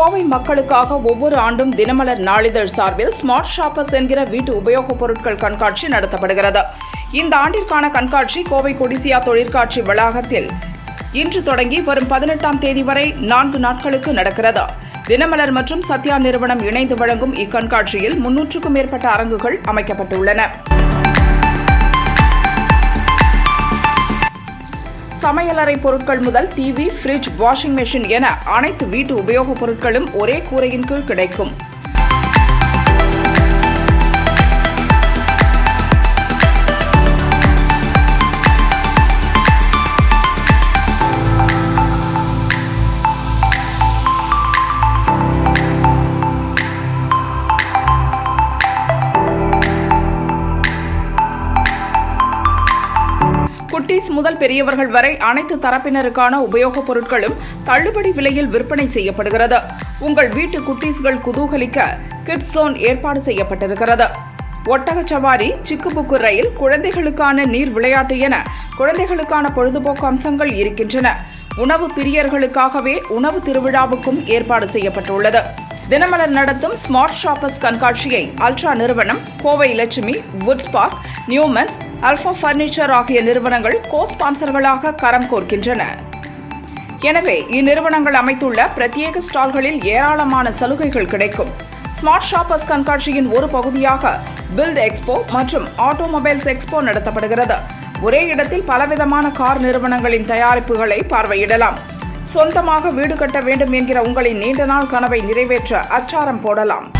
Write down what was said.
கோவை மக்களுக்காக ஒவ்வொரு ஆண்டும் தினமலர் நாளிதழ் சார்பில் ஸ்மார்ட் ஷாப்பர்ஸ் என்கிற வீட்டு உபயோகப் பொருட்கள் கண்காட்சி நடத்தப்படுகிறது. இந்த ஆண்டிற்கான கண்காட்சி கோவை கொடிசியா தொழிற்காட்சி வளாகத்தில் இன்று தொடங்கி வரும் பதினெட்டாம் தேதி வரை நான்கு நாட்களுக்கு நடக்கிறது. தினமலர் மற்றும் சத்யா நிறுவனம் இணைந்து வழங்கும் இக்கண்காட்சியில் முன்னூற்றுக்கும் மேற்பட்ட அரங்குகள் அமைக்கப்பட்டுள்ளன. சமையலறை பொருட்கள் முதல் டிவி ஃப்ரிட்ஜ் வாஷிங் மெஷின் என அனைத்து வீட்டு உபயோகப் பொருட்களும் ஒரே கூரையின் கீழ் கிடைக்கும். குட்டீஸ் முதல் பெரியவர்கள் வரை அனைத்து தரப்பினருக்கான உபயோகப் பொருட்களும் தள்ளுபடி விலையில் விற்பனை செய்யப்படுகிறது. உங்கள் வீட்டு குட்டீஸ்கள் குதூகலிக்க கிட்ஸ் ஜோன் ஏற்பாடு செய்யப்பட்டிருக்கிறது. ஒட்டக சவாரி சிக்குபுக்கு ரயில் குழந்தைகளுக்கான நீர் விளையாட்டு என குழந்தைகளுக்கான பொழுதுபோக்கு அம்சங்கள் இருக்கின்றன. உணவு பிரியர்களுக்காகவே உணவு திருவிழாவுக்கும் ஏற்பாடு செய்யப்பட்டுள்ளது. தினமலர் நடத்தும் ஸ்மார்ட் ஷாப்பர்ஸ் கண்காட்சியை அல்ட்ரா நிறுவனம் Kovai Lakshmi woods park Newmans alpha furniture ஆகிய நிறுவனங்கள் கோ ஸ்பான்சர்களாக கரம் கோர்க்கின்றன. எனவே இந்நிறுவனங்கள் அமைத்துள்ள பிரத்யேக ஸ்டால்களில் ஏராளமான சலுகைகள் கிடைக்கும். ஸ்மார்ட் ஷாப்பர்ஸ் கண்காட்சியின் ஒரு பகுதியாக பில்ட் எக்ஸ்போ மற்றும் ஆட்டோமொபைல்ஸ் எக்ஸ்போ நடத்தப்படுகிறது. ஒரே இடத்தில் பலவிதமான கார் நிறுவனங்களின் தயாரிப்புகளை பார்வையிடலாம். சொந்தமாக வீடு கட்ட வேண்டும் என்கிற உங்களின் நீண்ட நாள் கனவை நிறைவேற்ற அச்சாரம் போடலாம்.